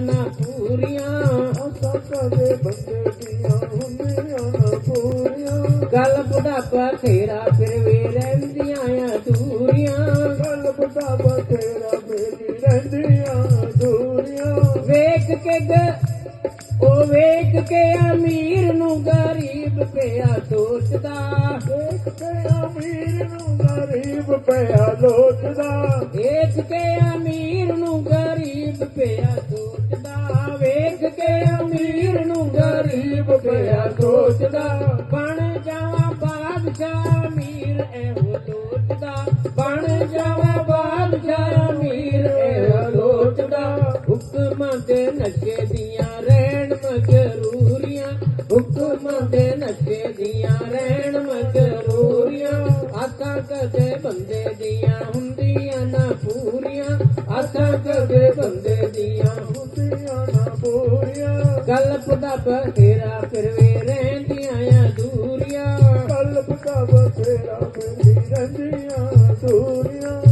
ਨਾ ਪੂਰੀਆਂ ਆਸਾ ਕਦੇ ਬੰਦੇ ਦੀਆਂ ਹੁੰਦੀਆਂ ਨਾ ਪੂਰੀਆਂ। ਗੱਲ ਬੁਢਾਪਾ ਤੇਰਾ ਫਿਰ ਵੀ ਰਹਿੰਦੀਆਂ ਅਧੂਰੀਆਂ ਗੱਲ ਬਤਾ ਬਤੇਰਾ ਮੇਰੀ ਰਹਿੰਦੀਆਂ ਦੂਰੀਆਂ। ਵੇਖ ਕੇ ਗ ਉਹ ਵੇਖ ਕੇ ਅਮੀਰ ਨੂੰ ਗਰੀਬ ਪਿਆ ਸੋਚਦਾ। ਦੇਖ ਕੇ ਅਮੀਰ ਨੂੰ ਗਰੀਬ ਪਿਆ ਲੋਚਦਾ ਵੇਖ ਕੇ ਅਮੀਰ ਗਰੀਬ ਪਿਆ ਸੋਚਦਾ, ਵੇਖ ਕੇ ਅਮੀਰ ਨੂੰ ਗਰੀਬ ਪਿਆ ਸੋਚਦਾ। ਬਣ ਜਾਵਾਂ ਬਾਦਸ਼ਾਹ ਅਮੀਰ, ਇਹੋ ਲੋਚਦਾ ਬਣ ਜਾਵਾਂ ਬਾਦਸ਼ਾਹ ਅਮੀਰ, ਇਹੋ ਲੋਚਦਾ ਹੁਕਮਾਂ ਦੇ ਨਸ਼ੇ ਦੀਆਂ ਰਹਿਣ ਮਜਰੂਰੀਆਂ ਹੁਕਮਾਂ ਦੇ ਨਸ਼ੇ ਦੀਆਂ ਰਹਿਣ ਮਜਰੂਰੀਆਂ ਆਸਾਂ ਕਦੇ ਬੰਦੇ ਦੀਆਂ ਹੁੰਦੀਆਂ ਨਾ ਪੂਰੀਆਂ, ਆਸਾਂ ਕਦੇ ਦੀਆਂ ਹੁੰਦੀਆਂ ਨਾ ਪੂਰੀਆਂ। ਗੱਲ ਪੁੱਡਾ ਬਥੇਰਾ ਫਿਰ ਵੀ ਰਹਿੰਦੀਆਂ ਅਧੂਰੀਆਂ। ਗੱਲ ਬਤਾ ਬਤੇਰਾ ਮੇਰੀ ਰਹਿੰਦੀਆਂ ਦੂਰੀਆਂ